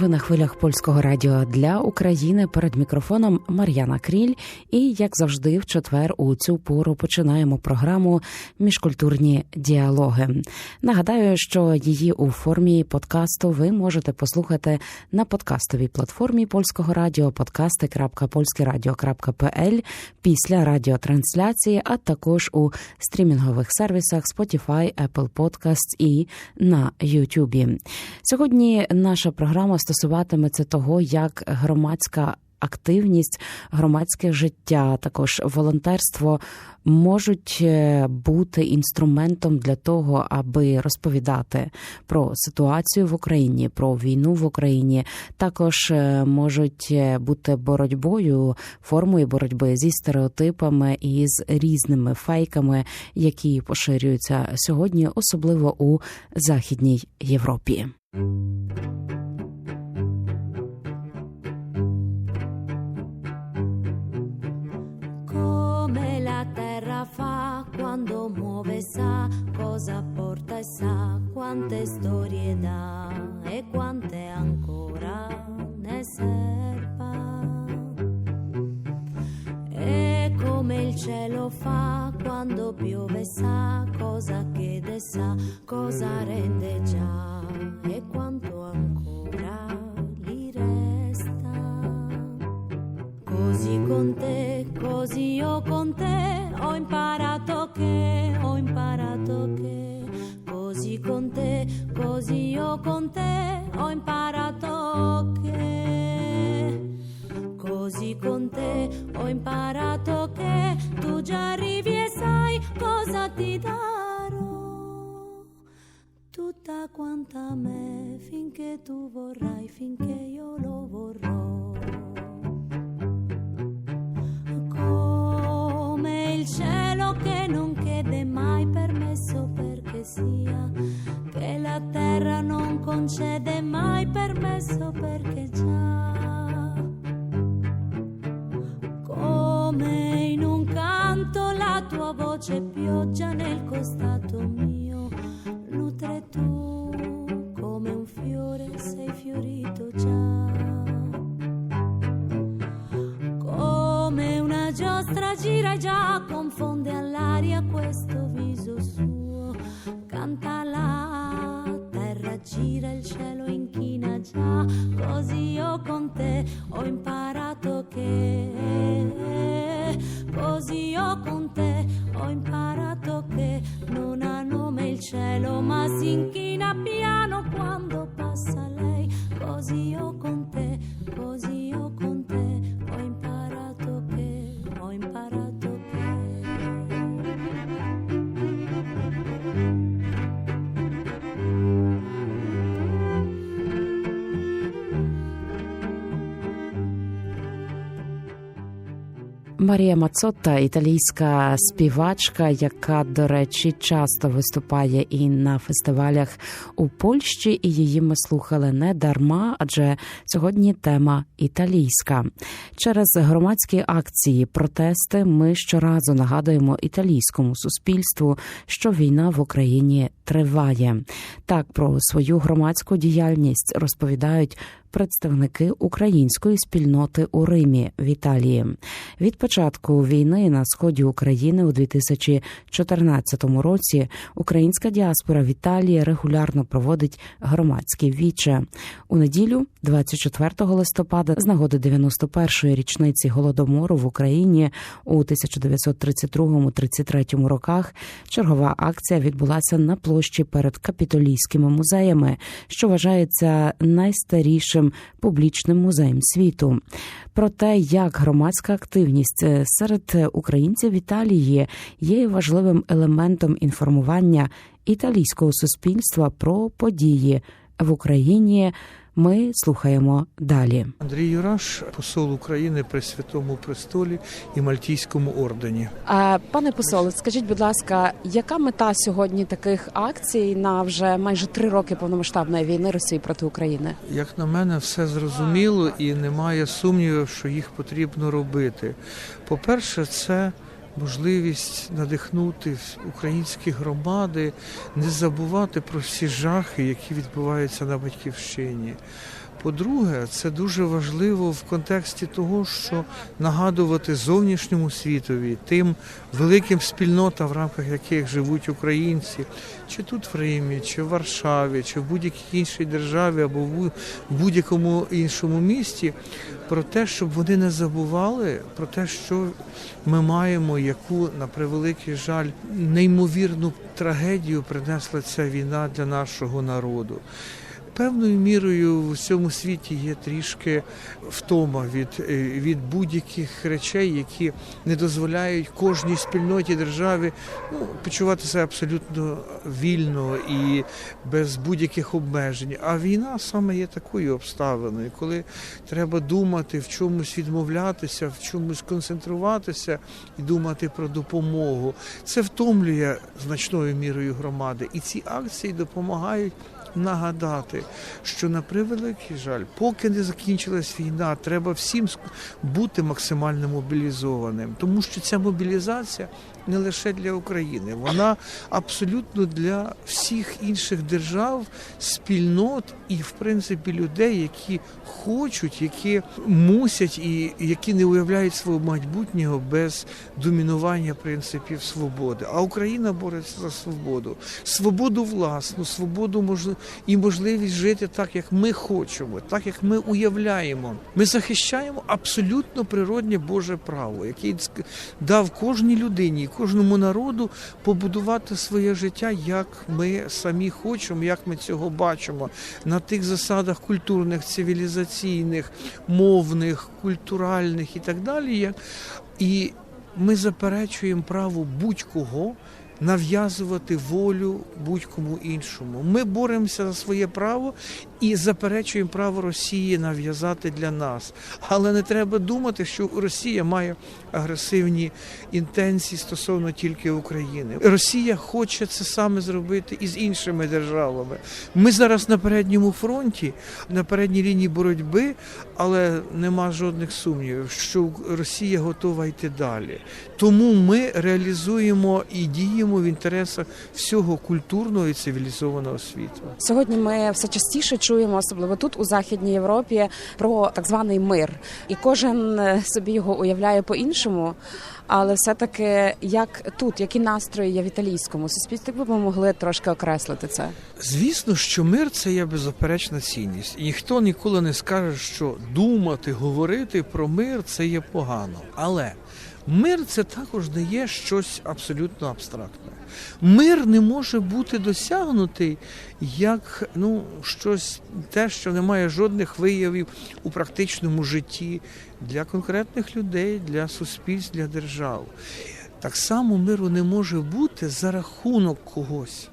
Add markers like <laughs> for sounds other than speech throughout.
Ви на хвилях польського радіо для України перед мікрофоном Мар'яна Кріль. І як завжди, в четвер у цю пору починаємо програму Міжкультурні діалоги. Нагадаю, що її у формі подкасту ви можете послухати на подкастовій платформі польського радіо подкасти.польськерадіо.пл після радіотрансляції, а також у стрімінгових сервісах Spotify, Apple Podcasts і на YouTube. Сьогодні наша програма стосуватиметься того, як громадська активність, громадське життя, також волонтерство можуть е, бути інструментом для того, аби розповідати про ситуацію в Україні, про війну в Україні. Також е, можуть е, бути боротьбою, формою боротьби зі стереотипами і з різними фейками, які поширюються сьогодні, особливо у Західній Європі. Muove sa cosa porta e sa quante storie dà e quante ancora ne serba. E come il cielo fa quando piove sa cosa chiede sa cosa rende già e quanto ancora gli resta. Così con te, così io con te, ho imparato che, ho imparato che, così con te, così io con te, ho imparato che, così con te, ho imparato che tu già arrivi e sai cosa ti darò. Tutta quanta me, finché tu vorrai, finché io lo vorrò. Cielo che non chiede mai permesso perché sia, che la terra non concede mai permesso perché già, come in un canto la tua voce pioggia nel costato mio, Марія Мацотта, італійська співачка, яка, до речі, часто виступає і на фестивалях у Польщі, і її ми слухали не дарма, адже сьогодні тема італійська. Через громадські акції, протести ми щоразу нагадуємо італійському суспільству, що війна в Україні триває. Так про свою громадську діяльність розповідають представники української спільноти у Римі в Італії. Від початку війни на сході України у 2014 році українська діаспора в Італії регулярно проводить громадські віче. У неділю, 24 листопада, з нагоди 91-ї річниці голодомору в Україні у 1932-33 роках. Чергова акція відбулася на площі перед капітолійськими музеями, що вважається найстарішим публічним музеєм світу. Про те, як громадська активність е, серед українців в Італії є важливим елементом інформування італійського суспільства про події в Україні. Ми слухаємо далі. Андрій Юраш, посол України при Святому Престолі і Мальтійському ордені. А, Пане посоле, скажіть, будь ласка, яка мета сьогодні таких акцій на вже майже три роки повномасштабної війни Росії проти України? Як на мене, все зрозуміло і немає сумнівів, що їх потрібно робити. По-перше, це можливість надихнути українські громади, не забувати про всі жахи, які відбуваються на батьківщині. По-друге, це дуже важливо в контексті того, що нагадувати зовнішньому світові, тим великим спільнотам, в рамках яких живуть українці, чи тут в Римі, чи в Варшаві, чи в будь-якій іншій державі або в будь-якому іншому місті, про те, щоб вони не забували про те, що ми маємо, яку на превеликий жаль неймовірну трагедію принесла ця війна для нашого народу. Певною мірою в цьому світі є трішки втома від, е, від будь-яких речей, які не дозволяють кожній спільноті державі ну, почувати себе абсолютно вільно і без будь-яких обмежень. А війна саме є такою обставиною, коли треба думати, в чомусь відмовлятися, в чомусь концентруватися і думати про допомогу. Це втомлює значною мірою громади, і ці акції допомагають нагадати, що на превеликий жаль, поки не закінчилась війна, треба всім бути максимально мобілізованим, тому що ця мобілізація не лише для України, вона абсолютно для всіх інших держав, спільнот і, в принципі, людей, які хочуть, які мусять і які не уявляють свого майбутнього без домінування принципів свободи. А Україна бореться за свободу, свободу власну, свободу мож- і можливість жити так, як ми хочемо, так як ми уявляємо. Ми захищаємо абсолютно природне Боже право, яке дав кожній людині, кожному народу побудувати своє життя, як ми самі хочемо, як ми цього бачимо, на тих засадах культурних, цивілізаційних, мовних, культуральних і так далі. І ми заперечуємо право будь-кого нав'язувати волю будь-кому іншому. Ми боремося за своє право і заперечуємо право Росії нав'язати для нас. Але не треба думати, що Росія має агресивні інтенції стосовно тільки України. Росія хоче це саме зробити і з іншими державами. Ми зараз на передньому фронті, на передній лінії боротьби, але нема жодних сумнівів, що Росія готова йти далі. Тому ми реалізуємо і діємо в інтересах всього культурного і цивілізованого світу. Сьогодні ми все частіше чуємо, особливо тут у західній Європі, про так званий мир, і кожен е, собі його уявляє по-іншому. Але все-таки як тут, які настрої є в італійському суспільстві, ми могли трошки окреслити це? Звісно, що мир це є беззаперечна цінність, і ніхто ніколи не скаже, що думати, говорити про мир це є погано. Але мир це також не є щось абсолютно абстрактне. Мир не може бути досягнутий як ну щось те, що не має жодних виявів у практичному житті для конкретних людей, для суспільств, для держав. Так само миру не може бути за рахунок когось.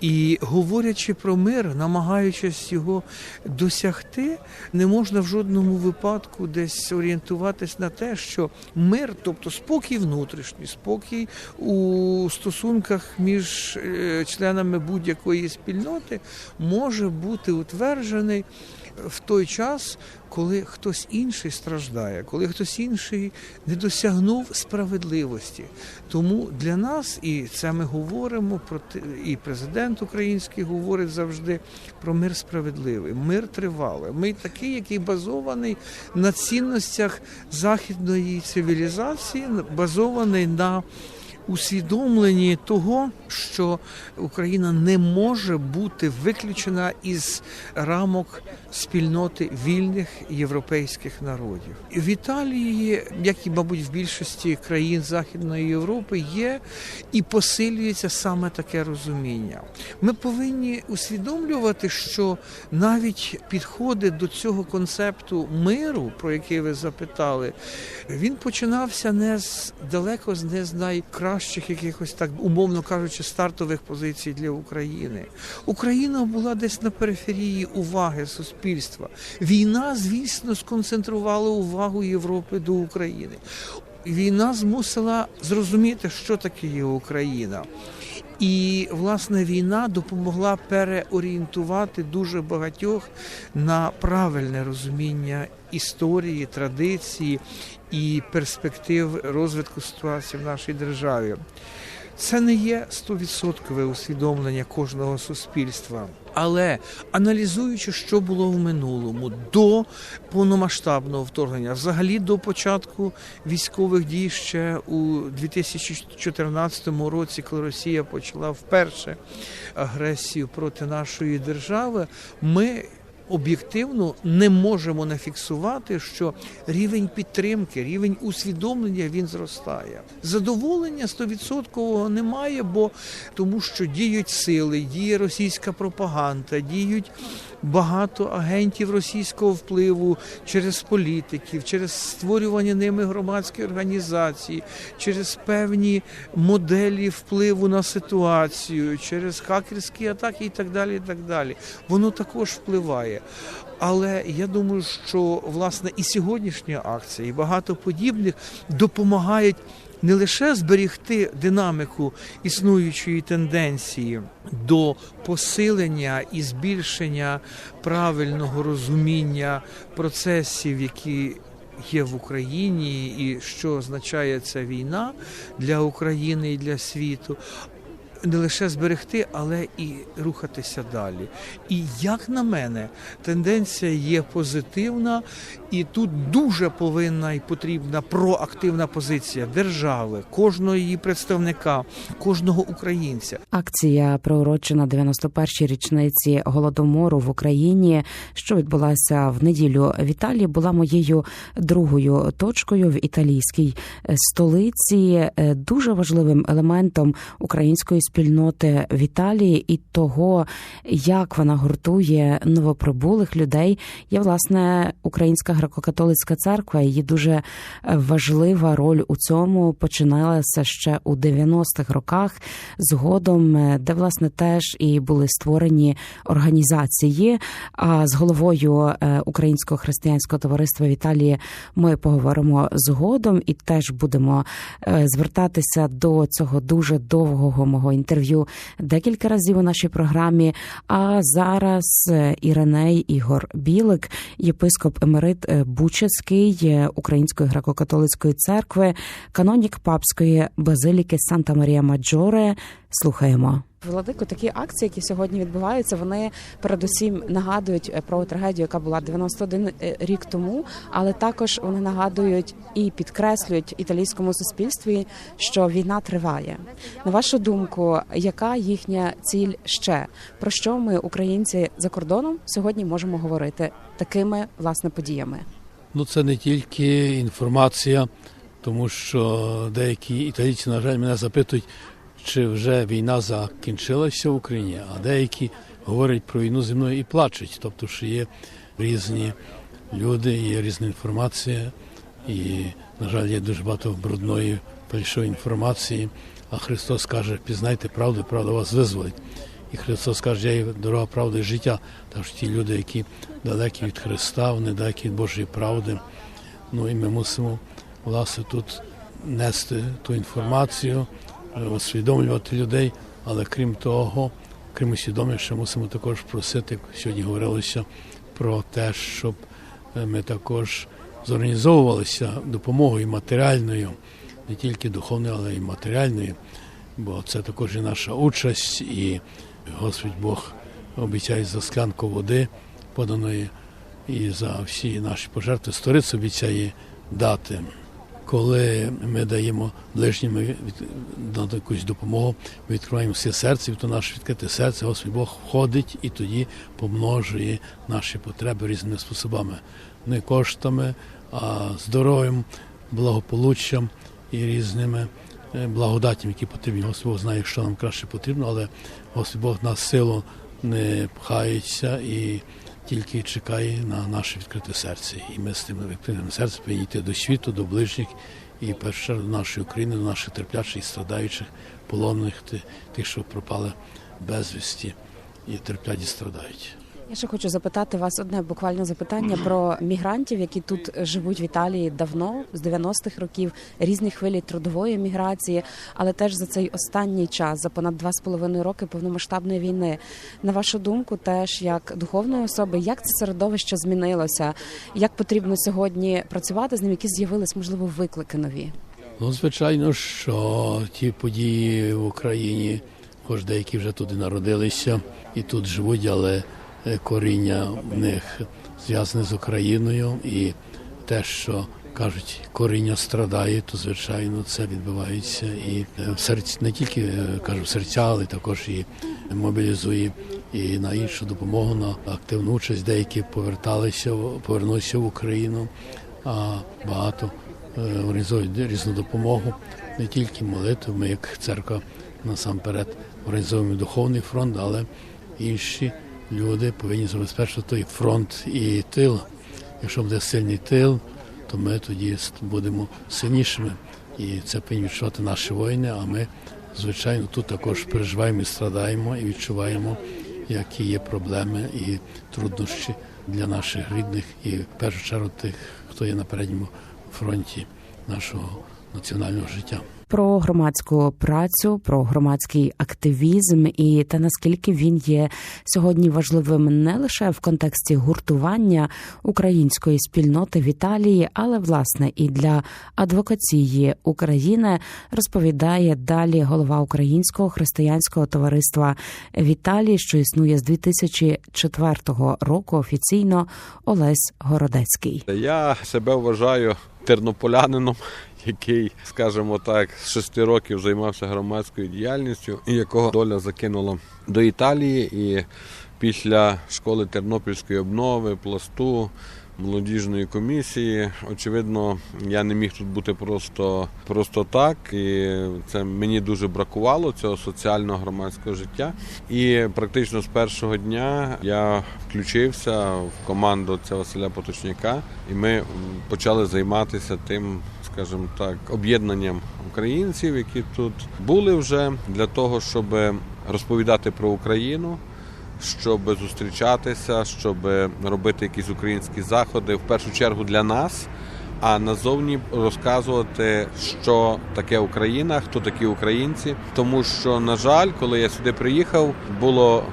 І говорячи про мир, намагаючись його досягти, не можна в жодному випадку десь орієнтуватись на те, що мир, тобто спокій внутрішній, спокій у стосунках між е, членами будь-якої спільноти, може бути утверджений в той час, коли хтось інший страждає, коли хтось інший не досягнув справедливості. Тому для нас, і це ми говоримо про і президент український говорить завжди про мир справедливий, мир тривалий. Ми такий, який базований на цінностях західної цивілізації, базований на усвідомленні того, що Україна не може бути виключена із рамок спільноти вільних європейських народів. В Італії, як і мабуть в більшості країн Західної Європи, є і посилюється саме таке розуміння. Ми повинні усвідомлювати, що навіть підходи до цього концепту миру, про який ви запитали, він починався не з далеко не з найкращих якихось так умовно кажучи стартових позицій для України. Україна була десь на периферії уваги суспільства. Війна, звісно, сконцентрувала увагу Європи до України. Війна змусила зрозуміти, що таке є Україна. І власне війна допомогла переорієнтувати дуже багатьох на правильне розуміння історії, традиції і перспектив розвитку ситуації в нашій державі. Це не є стовідсоткове усвідомлення кожного суспільства. Але аналізуючи, що було в минулому до повномасштабного вторгнення, взагалі до початку військових дій ще у 2014 році, коли Росія почала вперше агресію проти нашої держави, ми об'єктивно не можемо не фіксувати, що рівень підтримки, рівень усвідомлення він зростає. Задоволення 100% немає, бо тому що діють сили, діє російська пропаганда, діють багато агентів російського впливу через політиків, через створювання ними громадської організації, через певні моделі впливу на ситуацію, через хакерські атаки і так далі. І так далі. Воно також впливає. Але я думаю, що власне і сьогоднішня акція, і багато подібних допомагають не лише зберігти динаміку існуючої тенденції до посилення і збільшення правильного розуміння процесів, які є в Україні, і що означає ця війна для України і для світу. Не лише зберегти, але і рухатися далі. І як на мене, тенденція є позитивна, і тут дуже повинна і потрібна проактивна позиція держави, кожного її представника, кожного українця. Акція приурочена 91-й річниці голодомору в Україні, що відбулася в неділю в Італії, була моєю другою точкою в італійській е, столиці. Е, Дуже важливим елементом української спільноти в Італії і того, як вона гуртує новоприбулих людей, є власне Українська греко-католицька церква. Її дуже е, важлива роль у цьому починалася ще у 90-х роках. Згодом, е, де власне теж і були створені організації. А з головою е, Українського християнського товариства в Італії ми поговоримо згодом і теж будемо звертатися до цього дуже довгого мого інтерв'ю декілька разів у нашій програмі. А зараз Іреней Іриней Ігор Білик, єпископ Емерит Бучецький е, Української греко-католицької церкви, канонік папської базиліки Санта Марія Маджоре. Слухаємо. Владико, такі акції, які сьогодні відбуваються, вони передусім нагадують е, про трагедію, яка була 91 рік тому, але також вони нагадують і підкреслюють італійському суспільстві, що війна триває. На вашу думку, яка їхня ціль ще? Про що ми, українці за кордоном, сьогодні можемо говорити такими власне подіями? Ну, це не тільки інформація, тому що деякі італійці, на жаль, мене запитують, чи вже війна закінчилася в Україні, а деякі говорять про війну зі мною і плачуть. Тобто, що є різні люди, є різна інформація, і, на жаль, є дуже багато брудної фальшивої інформації. А Христос каже, пізнайте правду, правда вас визволить. І Христос каже, я є дорога правди і життя. Так що ті люди, які далекі від Христа, вони далекі від Божої правди. Ну і ми мусимо власне тут нести ту інформацію, усвідомлювати людей, але крім того, крім усвідомлення, ще мусимо також просити, як сьогодні говорилося про те, щоб ми також зорганізовувалися допомогою матеріальною, не тільки духовною, але й матеріальною, бо це також і наша участь, і Господь Бог обіцяє за склянку води, поданої і за всі наші пожертви Сториця обіцяє дати. Коли ми даємо ближнім на якусь допомогу, ми відкриваємо все серце, і то наше відкрите серце, Господь Бог входить і тоді помножує наші потреби різними способами, не коштами, а здоров'ям, благополуччям і різними е, благодатями, які потрібні. Господь Бог знає, що нам краще потрібно, але Господь Бог нас силу не пхається і тільки чекає на наше відкрите серце. І ми з тим відкритим серцем повинні йти до світу, до ближніх і перше до нашої України, до наших терплячих, і страдаючих, полонених, тих, що пропали безвісті і терплять і страдають. Я ще хочу запитати вас одне буквально запитання про мігрантів, які тут живуть в Італії давно, з 90-х років, різні хвилі трудової міграції, але теж за цей останній час, за понад два з половиною роки повномасштабної війни. На вашу думку, теж як духовної особи, як це середовище змінилося? Як потрібно сьогодні працювати з ним? Які з'явились можливо виклики нові? Ну, звичайно, що ті події в Україні хоч деякі вже туди народилися і тут живуть, але коріння в них зв'язане з Україною і те, що кажуть, коріння страдає, то звичайно це відбувається і е, в серці не тільки е, кажу в серця, але також і мобілізує і на іншу допомогу, на активну участь. Деякі поверталися, повернулися в Україну, а багато е, організовують різну допомогу, не тільки молитву. Ми як церква насамперед організовуємо духовний фронт, але інші люди повинні забезпечити той фронт і тил. Якщо буде сильний тил, то ми тоді будемо сильнішими. І це повинні відчувати наші воїни. А ми, звичайно, тут також переживаємо і страдаємо, і відчуваємо, які є проблеми і труднощі для наших рідних, і в першу чергу тих, хто є на передньому фронті нашого національного життя. Про громадську працю, про громадський активізм і те наскільки він є сьогодні важливим не лише в контексті гуртування української спільноти в Італії, але власне і для адвокації України розповідає далі голова Українського християнського товариства в Італії, що існує з 2004 року офіційно Олесь Городецький. Я себе вважаю тернополянином, який, скажімо так, з шести років займався громадською діяльністю, якого доля закинула до Італії. І після школи Тернопільської обнови, пласту, молодіжної комісії, очевидно, я не міг тут бути просто, просто так. І це мені дуже бракувало цього соціального громадського життя. І практично з першого дня я включився в команду отця Василя Поточняка, і ми почали займатися тим, скажімо так, об'єднанням українців, які тут були вже для того, щоб розповідати про Україну. Щоб зустрічатися, щоб робити якісь українські заходи, в першу чергу для нас, а назовні розказувати, що таке Україна, хто такі українці. Тому що, на жаль, коли я сюди приїхав, було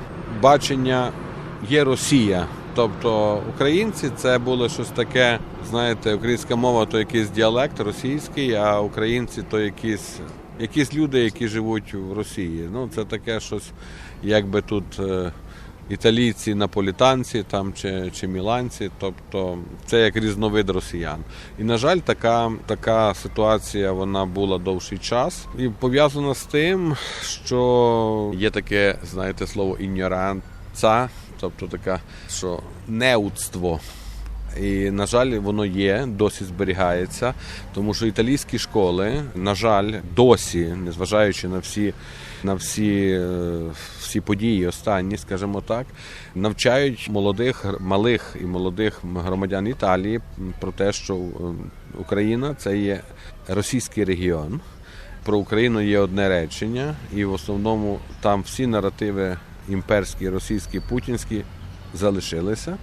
бачення є Росія. Тобто українці це було щось таке, знаєте, українська мова то якийсь діалект російський, а українці то якісь, якісь люди, які живуть в Росії. Ну це таке щось, якби тут. е, Італійці, наполітанці там чи, чи міланці, тобто це як різновид росіян. І на жаль, така, така ситуація вона була довший час і пов'язана з тим, що є таке, знаєте, слово іньоранца, тобто така, що неудство. І, на жаль, воно є, досі зберігається, тому що італійські школи, на жаль, досі, незважаючи на всі, на всі, е, всі події останні, скажімо так, навчають молодих, малих і молодих громадян Італії про те, що е, Україна це є російський регіон. Про Україну є одне речення, і в основному там всі наративи імперські, російські, путінські залишилися.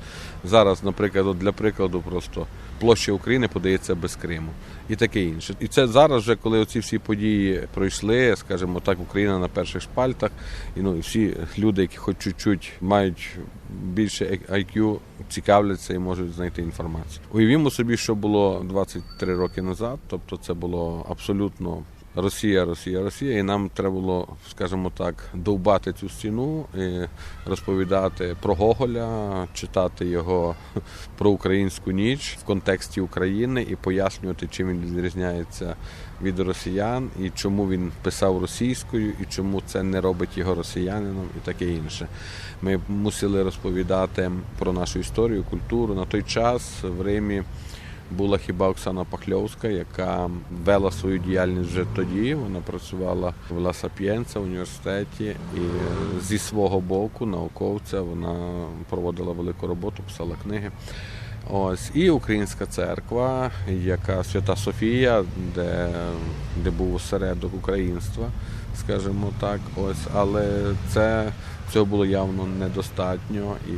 Зараз, наприклад, для прикладу, просто площа України подається без Криму і таке інше. І це зараз, вже коли оці всі події пройшли, скажімо так, Україна на перших шпальтах, і ну і всі люди, які хоч чуть-чуть мають більше IQ, цікавляться і можуть знайти інформацію. Уявімо собі, що було 23 роки назад, тобто це було абсолютно. Росія, Росія, Росія, і нам треба було, скажімо так, довбати цю стіну, і розповідати про Гоголя, читати його <laughs> про українську ніч в контексті України і пояснювати, чим він відрізняється від росіян, і чому він писав російською, і чому це не робить його росіянином, і таке інше. Ми мусили розповідати про нашу історію, культуру. На той час в Римі була хіба Оксана Пахльовська, яка вела свою діяльність вже тоді. Вона працювала в Ла Сапієнца університеті, і зі свого боку, науковця, вона проводила велику роботу, писала книги. Ось і Українська церква, яка Свята Софія, де, де був осередок українства, скажімо так. Ось, але це цього було явно недостатньо і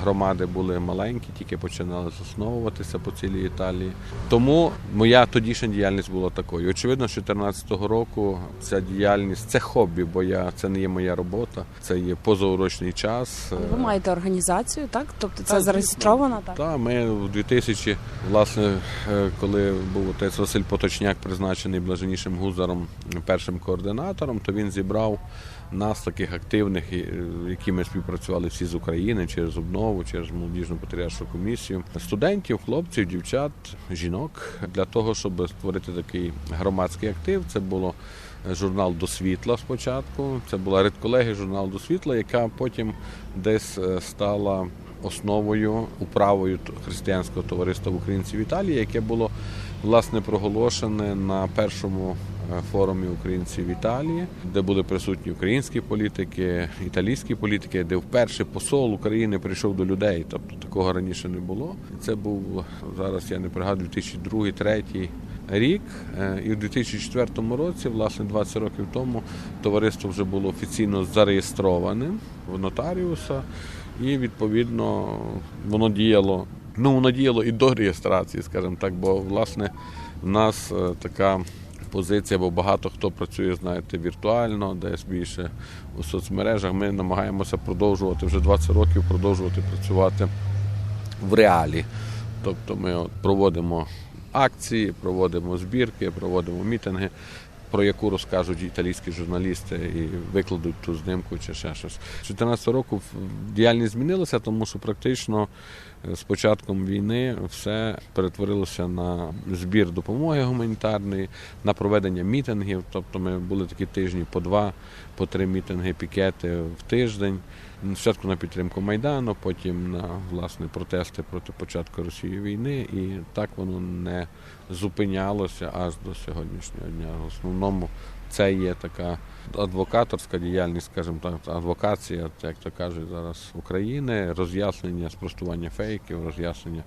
громади були маленькі, тільки починали засновуватися по цілій Італії. Тому моя тодішня діяльність була такою. Очевидно, з 2014 року ця діяльність це хобі, бо я це не є моя робота, це є позаурочний час. Ви маєте організацію, так? Тобто це Так, зареєстровано, так? Так, ми в 2000, власне, е, коли був отець Василь Поточняк призначений блаженнішим гузаром першим координатором, то він зібрав нас, таких активних, е, які ми співпрацювали всі з України через обнову, через молодіжну патріаршу комісію, студентів, хлопців, дівчат, жінок для того, щоб створити такий громадський актив. Це було е, журнал до світла спочатку. Це була редколегія журнал до світла, яка потім десь е, стала основою управою християнського товариства в Українці в Італії, яке було власне проголошене на першому форумі українців в Італії, де були присутні українські політики, італійські політики, де вперше посол України прийшов до людей. Тобто такого раніше не було. Це був зараз, я не пригадую, 2002-2003 рік. Е, І в 2004 році, власне, 20 років тому, товариство вже було офіційно зареєстроване в нотаріуса, і відповідно воно діяло. Ну, воно діяло і до реєстрації, скажімо так, бо власне в нас е, така позиція, бо багато хто працює, знаєте, віртуально, десь більше у соцмережах. Ми намагаємося продовжувати вже 20 років продовжувати працювати в реалі. Тобто ми проводимо акції, проводимо збірки, проводимо мітинги, про яку розкажуть італійські журналісти і викладуть ту знимку чи ще щось. З 2014 року діяльність змінилася, тому що практично е, з початком війни все перетворилося на збір допомоги гуманітарної, на проведення мітингів. Тобто ми були такі тижні по два, по три мітинги, пікети в тиждень. Спочатку на підтримку Майдану, потім на власне протести проти початку Росії війни, і так воно не зупинялося аж до сьогоднішнього дня. В основному це є така адвокаторська діяльність, скажімо так, адвокація, як то кажуть зараз України, роз'яснення, спростування фейків, роз'яснення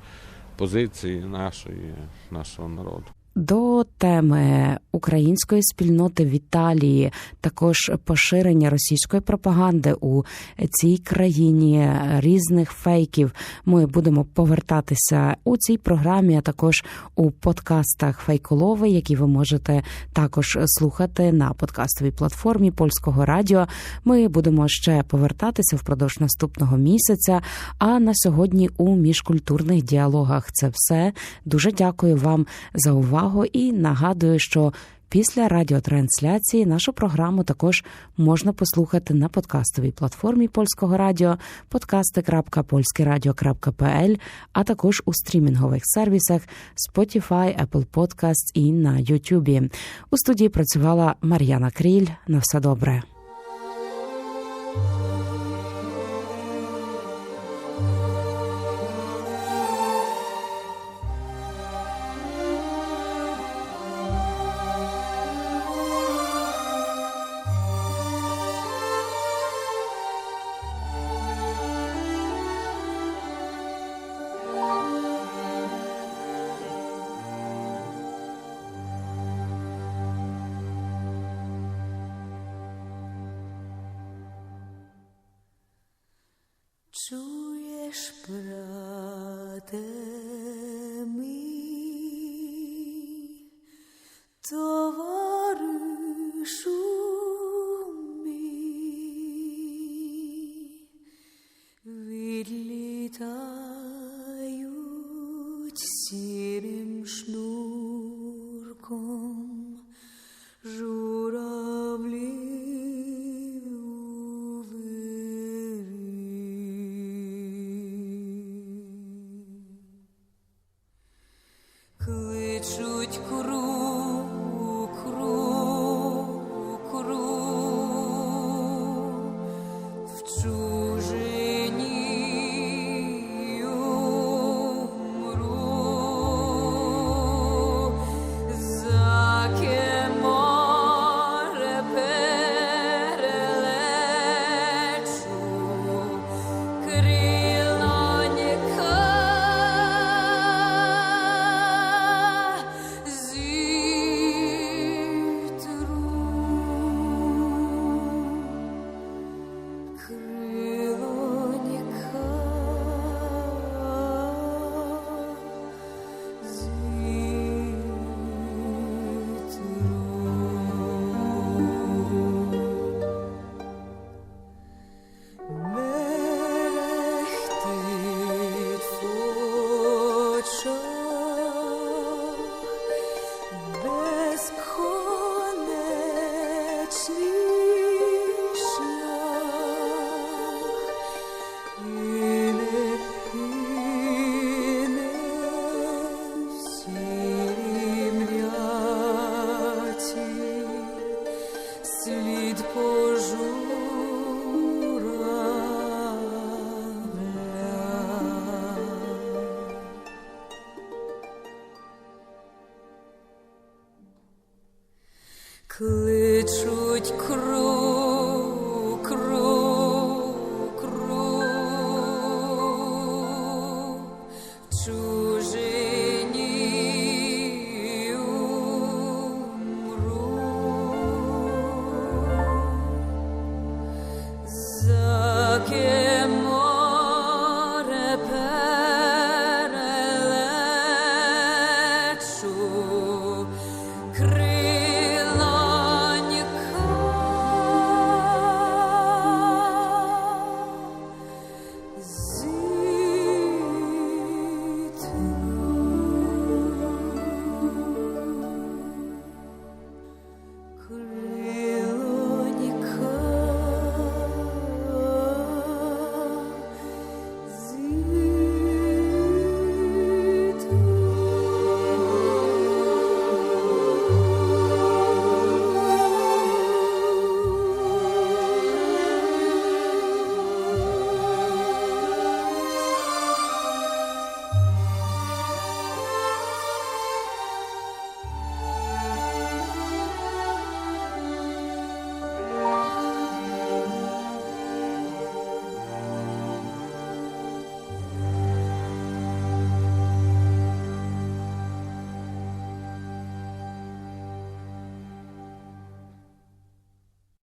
позиції нашої, нашого народу. До теми української спільноти в Італії, також поширення російської пропаганди у цій країні різних фейків. Ми будемо повертатися у цій програмі, а також у подкастах Фейколови, які ви можете також слухати на подкастовій платформі польського радіо. Ми будемо ще повертатися впродовж наступного місяця. А на сьогодні у міжкультурних діалогах це все. Дуже дякую вам за увагу і нагадую, що після радіотрансляції нашу програму також можна послухати на подкастовій платформі польського радіо podcasty.polskieradio.pl, а також у стрімінгових сервісах Spotify, Apple Podcasts і на YouTube. У студії працювала Мар'яна Кріль. На все добре.